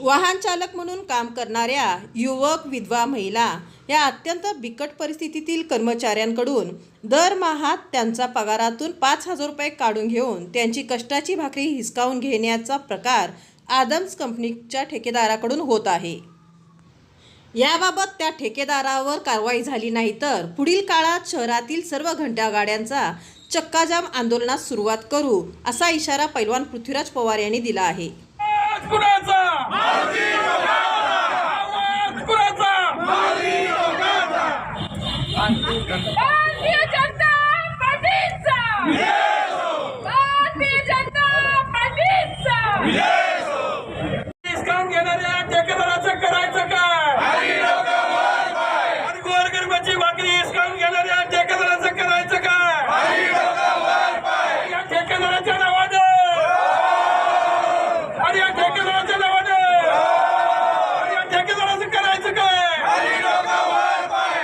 वाहन चालक म्हणून काम करणाऱ्या युवक विधवा महिला या अत्यंत बिकट परिस्थितीतील कर्मचाऱ्यांकडून दरमहात त्यांचा पगारातून पाच हजार रुपये काढून घेऊन त्यांची कष्टाची भाकरी हिसकावून घेण्याचा प्रकार आदम्स कंपनीच्या ठेकेदाराकडून होत आहे. याबाबत त्या ठेकेदारावर कारवाई झाली नाही तर पुढील काळात शहरातील सर्व घंटा गाड्यांचा चक्काजाम आंदोलनास सुरुवात करू असा इशारा पैलवान पृथ्वीराज पवार यांनी दिला आहे. कुणाचा आवाज कुणाचा भारतीय जनता पार्टीचा भारतीय जनता पार्टीचा डिस्काउंट घेणाऱ्या ठेकेदाराचं करायचं काय आणि गोरगरिबाची भाकरी डिस्काउंट घेणाऱ्या ठेकेदाराचं करायचं काय या ठेकेदाराच्या नावाने आणि या ठेकेदाराच्या नावाने आणि या ठेकेदाराचं करायचं काय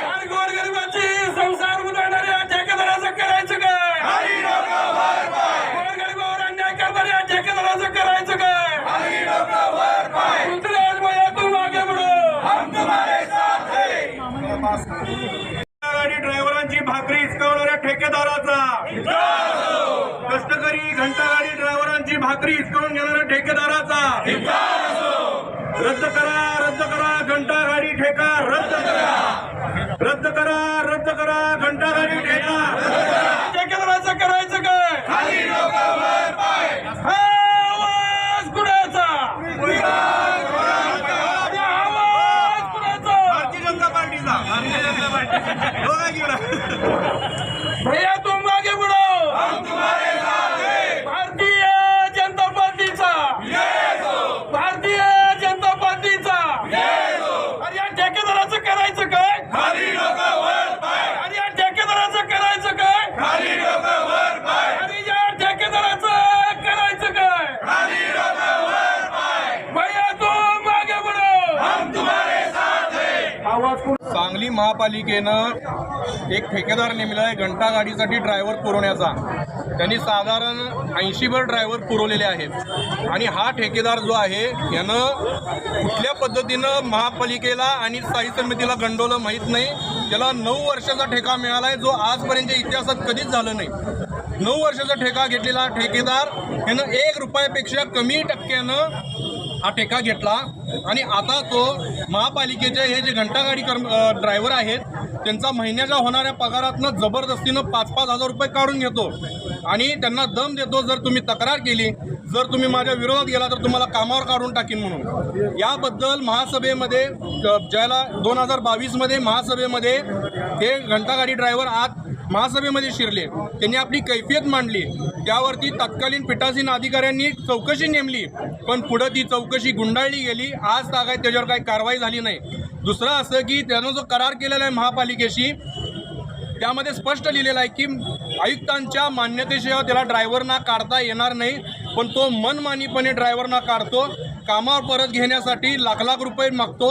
आणि गोरगरिबाची संसार उधळणाऱ्या ठेकेदाराचं करायचं काय गोरगरिबावर अन्याय करणाऱ्या ठेकेदाराचं करायचं काय पृथ्वीराज भैया तुम आगे बढ़ो गाडी ड्रायव्हरांची भाकरी हिसकावणाऱ्या ठेकेदाराचा. कष्टकरी घंटागाडी ड्रायव्हरांची भाकरी हिसकावून घेणाऱ्या ठेकेदाराचा. रद्द करा रद्द करा घंटागाडी ठेका रद्द करा. रद्द करा रद्द करा घंटागाडी ठेका. ठेकेदाराचं करायचं काय? आवाज कुणाचा आणि आवाज कुणाचा भारतीय जनता पार्टीचा भारतीय जनता पार्टी हो काय केलं? भैया तुम आगे बढ़ो भारतीय जनता पार्टीचा भारतीय जनता पार्टीचा अरे या ठेकेदाराचं करायचं काय अरे या ठेकेदाराचं करायचं काय अरे या ठेकेदाराचं करायचं काय भैया तुम आगे बढ़ो आवाज कोण सांगली महापालिकेनं एक ठेकेदार नेमला आहे घंटा गाडीसाठी ड्रायव्हर पुरवण्याचा. त्यांनी साधारण ऐंशीभर ड्रायव्हर पुरवलेले आहेत. आणि हा ठेकेदार जो आहे यानं कुठल्या पद्धतीनं महापालिकेला आणि स्थायी समितीला गंडवलं माहीत नाही. त्याला नऊ वर्षाचा ठेका मिळाला आहे जो आजपर्यंतच्या इतिहासात कधीच झालं नाही. नऊ वर्षाचा ठेका घेतलेला ठेकेदार यानं एक रुपयापेक्षा कमी टक्क्यानं हा टेका घेतला. आणि आता तो महापालिकेचे हे जे घंटागाडी कर्म ड्रायव्हर आहेत त्यांचा महिन्याच्या होणाऱ्या पगारातनं जबरदस्तीनं पाच पाच हजार रुपये काढून घेतो. आणि त्यांना दम देतो जर तुम्ही तक्रार केली जर तुम्ही माझ्या विरोधात गेला तर तुम्हाला कामावर काढून टाकीन म्हणून. याबद्दल महासभेमध्ये ज्याला दोन हजार बावीसमध्ये महासभेमध्ये हे घंटागाडी ड्रायव्हर आज महासभेमध्ये शिरले. त्यांनी आपली कैफियत मांडली. त्यावरती तत्कालीन पीठासीन अधिकाऱ्यांनी चौकशी नेमली. पण पुढं ती चौकशी गुंडाळली गेली. आज तागाय त्याच्यावर काही कारवाई झाली नाही. दुसरं असं की त्यानं जो करार केलेला आहे महापालिकेशी त्यामध्ये स्पष्ट लिहिलेलं आहे की आयुक्तांच्या मान्यतेशिवाय त्याला ड्रायव्हरना काढता येणार नाही. पण तो मनमानीपणे ड्रायव्हरना काढतो. कामावर परत घेण्यासाठी लाख लाख रुपये मागतो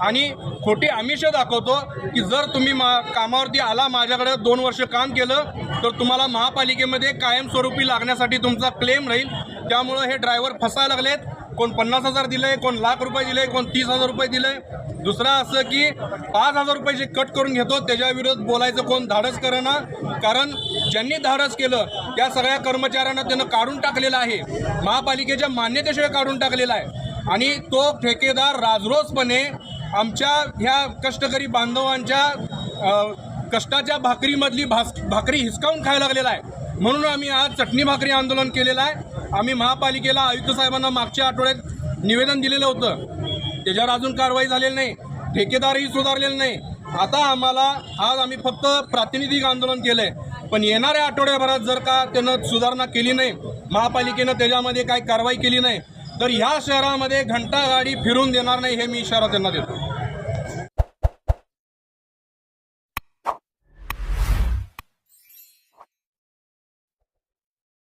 आणि खोटी आमिष दाखवतो की जर तुम्ही मा कामावरती आला माझ्याकडे दोन वर्ष काम केलं तर तुम्हाला महापालिकेमध्ये कायमस्वरूपी लागण्यासाठी तुमचा क्लेम राहील. त्यामुळं हे ड्रायव्हर फसायला लागलेत. कोण पन्नास हजार दिले कोण लाख रुपये दिले कोण तीस हजार रुपये दिले दुसरं असं की पाच हजार रुपये जे कट करून घेतो त्याच्याविरोध बोलायचं कोण धाडस करेना. कारण ज्यांनी धाडस केलं त्या सगळ्या कर्मचाऱ्यांना त्यानं काढून टाकलेलं आहे. महापालिकेच्या मान्यतेशिवाय काढून टाकलेला आहे. आणि तो ठेकेदार राजरोसपणे आमच्या ह्या कष्टकरी बांधवांच्या कष्टाच्या भाकरीमधली भास भाकरी हिसकावून खायला लागलेला आहे. म्हणून आम्ही आज चटणी भाकरी आंदोलन केलेलं आहे. आम्ही महापालिकेला आयुक्त साहेबांना मागच्या आठवड्यात निवेदन दिलेलं होतं. त्याच्यावर अजून कारवाई झालेली नाही. ठेकेदारही सुधारलेलं नाही. आता आम्हाला आज आम्ही फक्त प्रातिनिधिक आंदोलन केलं आहे पण येणाऱ्या आठवड्याभरात जर का त्यानं सुधारणा केली नाही महापालिकेनं त्याच्यामध्ये काही कारवाई केली नाही तर ह्या शहरामध्ये घंटा गाडी फिरून देणार नाही हे मी इशारा त्यांना देतो.